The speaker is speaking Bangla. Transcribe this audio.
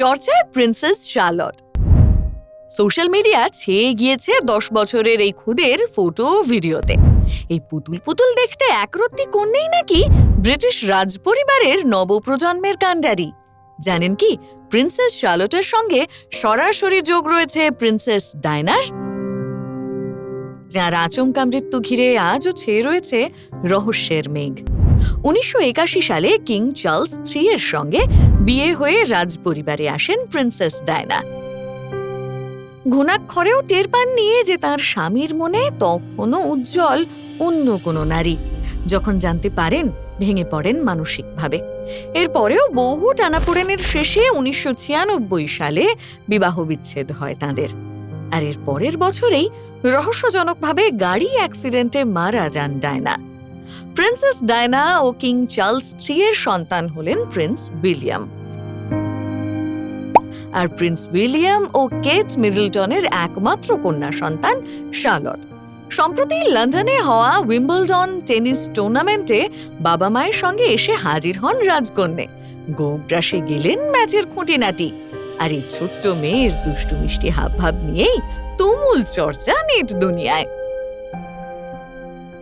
চর্চায় প্রিন্সেস শার্লট। সোশ্যাল মিডিয়া ছেয়ে গিয়েছে দশ বছরের এই খুদের ফটো ভিডিওতে। এই পুতুল পুতুল দেখতে একরত্তি কন্যেই নাকি ব্রিটিশ রাজপরিবারের নবপ্রজন্মের কাণ্ডারি। জানেন কি, প্রিন্সেস শার্লটের সঙ্গে সরাসরি যোগ রয়েছে প্রিন্সেস ডায়নার যার আচমকা মৃত্যু ঘিরে আজও ছেয়ে রয়েছে রহস্যের মেঘ। উনিশশো একাশি সালে কিং চার্লস থ্রি এর সঙ্গে বিয়ে হয়ে রাজপরিবারে আসেন প্রিন্সেস ডায়না। ঘুণাক্ষরেও টের পান নিয়ে যে তার স্বামীর মনে তখনও উজ্জ্বল, অন্য কোনো নারী। যখন জানতে পারেন, ভেঙে পড়েন মানসিকভাবে। এরপরেও বহু টানাপোড়েনের শেষে উনিশশো ছিয়ানব্বই সালে বিবাহ বিচ্ছেদ হয় তাঁদের। আর এর পরের বছরেই রহস্যজনকভাবে গাড়ি অ্যাক্সিডেন্টে মারা যান ডায়না। প্রিন্সেস ডায়না ও কিং চার্লস এর সন্তান হলেন প্রিন্স উইলিয়াম আর প্রিন্স উইলিয়াম ও কেট মিডলটনের একমাত্র কন্যা সন্তান শার্লট সম্প্রতি লন্ডনে হওয়া উইম্বলডন টেনিস টুর্নামেন্টে বাবা মায়ের সঙ্গে এসে হাজির হন রাজকন্যে। গোগ্রাসে গেলেন ম্যাচের খুঁটিনাটি। আর এই ছোট্ট মেয়ের দুষ্টু মিষ্টি হাবভাব নিয়েই তুমুল চর্চা নেট দুনিয়ায়।